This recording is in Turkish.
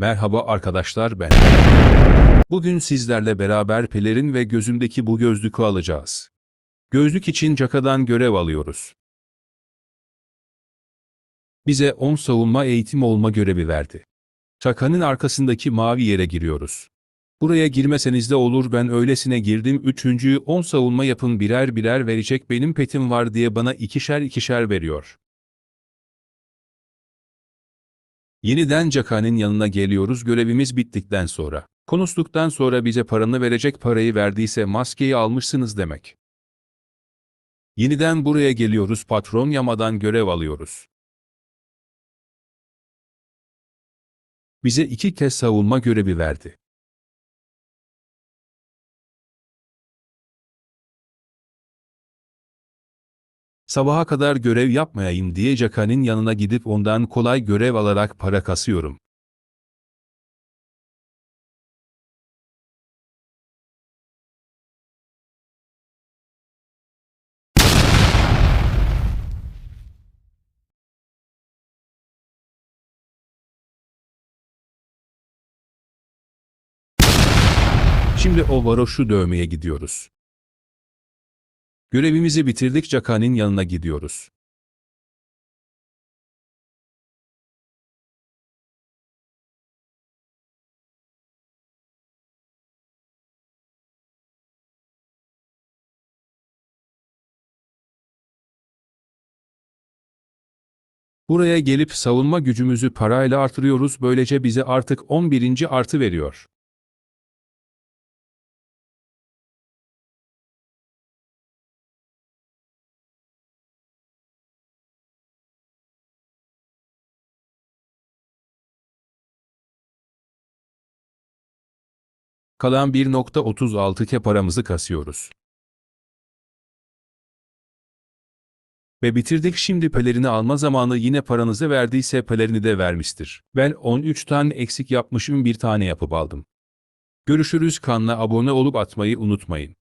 Merhaba arkadaşlar ben. Bugün sizlerle beraber pelerin ve gözümdeki bu gözlükü alacağız. Gözlük için Caka'dan görev alıyoruz. Bize 10 savunma eğitim olma görevi verdi. Çaka'nın arkasındaki mavi yere giriyoruz. Buraya girmeseniz de olur ben öylesine girdim. Üçüncüyü 10 savunma yapın birer birer verecek benim petim var diye bana ikişer ikişer veriyor. Yeniden Caka'nın yanına geliyoruz görevimiz bittikten sonra. Konuştuktan sonra bize paranı verecek parayı verdiyse maskeyi almışsınız demek. Yeniden buraya geliyoruz patron yamadan görev alıyoruz. Bize iki kez savunma görevi verdi. Sabaha kadar görev yapmayayım diye Caka'nın yanına gidip ondan kolay görev alarak para kasıyorum. Şimdi o varoşu dövmeye gidiyoruz. Görevimizi bitirdik Caka'nın yanına gidiyoruz. Buraya gelip savunma gücümüzü parayla artırıyoruz böylece bize artık 11. artı veriyor. Kalan 1.36 ke paramızı kasıyoruz. Ve bitirdik şimdi pelerini alma zamanı yine paranızı verdiyse pelerini de vermiştir. Ben 13 tane eksik yapmışım bir tane yapıp aldım. Görüşürüz kanala abone olup atmayı unutmayın.